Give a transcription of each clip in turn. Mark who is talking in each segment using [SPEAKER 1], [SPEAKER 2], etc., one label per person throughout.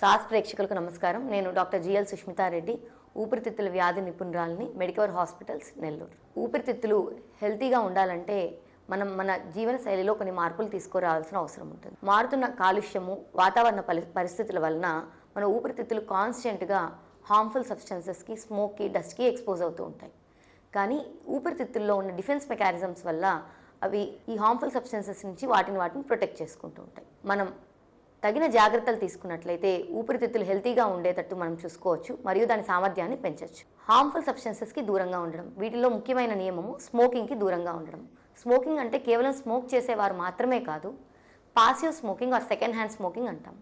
[SPEAKER 1] Sauce ప్రేక్షకులకు నమస్కారం. నేను డాక్టర్ జిఎల్ సుష్మితారెడ్డి ఊపిరితిత్తుల వ్యాధి నిపుణురాలని మెడికవర్ హాస్పిటల్స్ నెల్లూరు. ఊపిరితిత్తులు హెల్తీగా ఉండాలంటే మనం మన జీవన శైలిలో కొన్ని మార్పులు తీసుకురావాల్సిన అవసరం ఉంటుంది. మారుతున్న కాలుష్యము వాతావరణ పరి పరిస్థితుల వలన మన ఊపిరితిత్తులు కాన్స్టెంట్గా హార్మ్ఫుల్ సబ్స్టెన్సెస్కి స్మోక్కి డస్ట్కి ఎక్స్పోజ్ అవుతూ ఉంటాయి. కానీ ఊపిరితిత్తుల్లో ఉన్న డిఫెన్స్ మెకానిజమ్స్ వల్ల అవి ఈ హార్మ్ఫుల్ సబ్స్టెన్సెస్ నుంచి వాటిని వాటిని ప్రొటెక్ట్ చేసుకుంటూ ఉంటాయి. మనం తగిన జాగ్రత్తలు తీసుకున్నట్లయితే ఊపిరితిత్తులు హెల్తీగా ఉండేటట్టు మనం చూసుకోవచ్చు మరియు దాని సామర్థ్యాన్ని పెంచవచ్చు హార్మ్ఫుల్ సబ్స్టెన్సెస్కి దూరంగా ఉండడం వీటిలో ముఖ్యమైన నియమము స్మోకింగ్కి దూరంగా ఉండడం. స్మోకింగ్ అంటే కేవలం స్మోక్ చేసేవారు మాత్రమే కాదు passive smoking or second hand smoking అంటాం.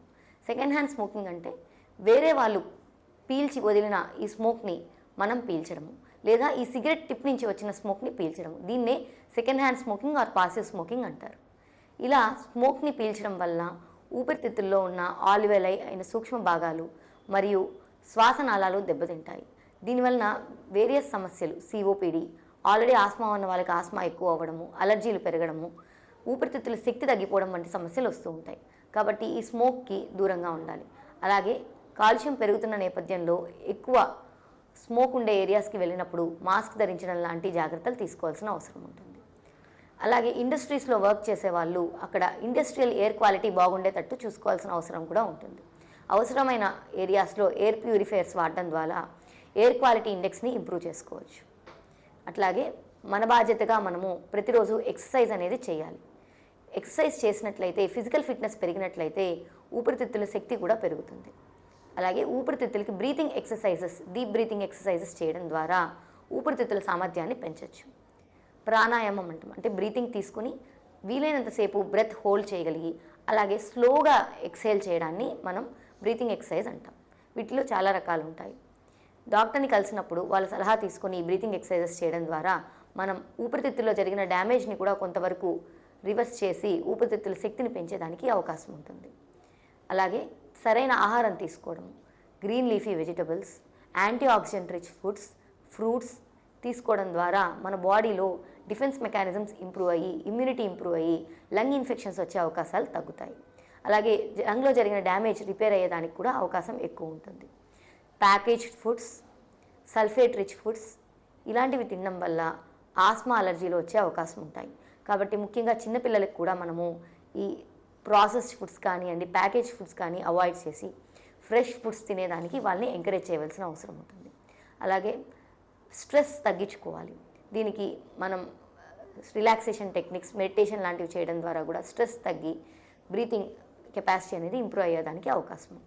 [SPEAKER 1] సెకండ్ హ్యాండ్ స్మోకింగ్ అంటే వేరే వాళ్ళు పీల్చి వదిలిన ఈ స్మోక్ని మనం పీల్చడము లేదా ఈ సిగరెట్ టిప్ నుంచి వచ్చిన స్మోక్ని పీల్చడం దీన్నే second hand smoking or passive smoking అంటారు. ఇలా స్మోక్ని పీల్చడం వల్ల ఊపిరితిత్తుల్లో ఉన్న ఆలివెలై అయిన సూక్ష్మ భాగాలు మరియు శ్వాసనాళాలు దెబ్బతింటాయి. దీనివలన వేరియస్ సమస్యలు సిఓపిడి ఆల్రెడీ ఆస్మా ఉన్న వాళ్ళకి ఆస్మా ఎక్కువ అవ్వడము అలర్జీలు పెరగడము ఊపిరితిత్తుల శక్తి తగ్గిపోవడం వంటి సమస్యలు వస్తూ ఉంటాయి. కాబట్టి ఈ స్మోక్కి దూరంగా ఉండాలి. అలాగే కాలుష్యం పెరుగుతున్న నేపథ్యంలో ఎక్కువ స్మోక్ ఉండే ఏరియాస్కి వెళ్ళినప్పుడు మాస్క్ ధరించడం లాంటి జాగ్రత్తలు తీసుకోవాల్సిన అవసరం ఉంటుంది. అలాగే ఇండస్ట్రీస్లో వర్క్ చేసే వాళ్ళు అక్కడ ఇండస్ట్రియల్ ఎయిర్ క్వాలిటీ బాగుండేటట్టు చూసుకోవాల్సిన అవసరం కూడా ఉంటుంది. అవసరమైన ఏరియాస్లో ఎయిర్ ప్యూరిఫైయర్స్ వాడడం ద్వారా ఎయిర్ క్వాలిటీ ఇండెక్స్ని ఇంప్రూవ్ చేసుకోవచ్చు. అట్లాగే మన బాధ్యతగా మనము ప్రతిరోజు ఎక్సర్సైజ్ అనేది చేయాలి. ఎక్సర్సైజ్ చేసినట్లయితే ఫిజికల్ ఫిట్నెస్ పెరిగినట్లయితే ఊపిరితిత్తుల శక్తి కూడా పెరుగుతుంది. అలాగే ఊపిరితిత్తులకి breathing exercises deep breathing exercises చేయడం ద్వారా ఊపిరితిత్తుల సామర్థ్యాన్ని పెంచవచ్చు ప్రాణాయామం అంటాం అంటే బ్రీతింగ్ తీసుకుని వీలైనంతసేపు బ్రెత్ హోల్డ్ చేయగలిగి అలాగే స్లోగా ఎక్సైల్ చేయడాన్ని మనం బ్రీతింగ్ ఎక్సర్సైజ్ అంటాం. వీటిలో చాలా రకాలు ఉంటాయి డాక్టర్ని కలిసినప్పుడు వాళ్ళ సలహా తీసుకొని బ్రీతింగ్ ఎక్సర్సైజెస్ చేయడం ద్వారా మనం ఊపిరితిత్తుల్లో జరిగిన డ్యామేజ్ని కూడా కొంతవరకు రివర్స్ చేసి ఊపిరితిత్తుల శక్తిని పెంచేదానికి అవకాశం ఉంటుంది. అలాగే సరైన ఆహారం తీసుకోవడం green leafy vegetables antioxidant rich foods fruits తీసుకోవడం ద్వారా మన బాడీలో డిఫెన్స్ మెకానిజమ్స్ ఇంప్రూవ్ అయ్యి ఇమ్యూనిటీ ఇంప్రూవ్ అయ్యి లంగ్ ఇన్ఫెక్షన్స్ వచ్చే అవకాశాలు తగ్గుతాయి. అలాగే లంగ్లో జరిగిన డ్యామేజ్ రిపేర్ అయ్యేదానికి కూడా అవకాశం ఎక్కువ ఉంటుంది. Packaged foods sulphate rich foods ఇలాంటివి తినడం వల్ల ఆస్మా అలర్జీలు వచ్చే అవకాశం ఉంటాయి. కాబట్టి ముఖ్యంగా చిన్నపిల్లలకు కూడా మనము ఈ ప్రాసెస్డ్ ఫుడ్స్ కానివ్వండి ప్యాకేజ్ ఫుడ్స్ కానీ అవాయిడ్ చేసి ఫ్రెష్ ఫుడ్స్ తినేదానికి వాళ్ళని ఎంకరేజ్ చేయవలసిన అవసరం ఉంటుంది. అలాగే స్ట్రెస్ తగ్గించుకోవాలి. దీనికి మనం రిలాక్సేషన్ టెక్నిక్స్ మెడిటేషన్ లాంటివి చేయడం ద్వారా కూడా స్ట్రెస్ తగ్గి బ్రీతింగ్ కెపాసిటీ అనేది ఇంప్రూవ్ అయ్యేదానికి అవకాశం ఉంటుంది.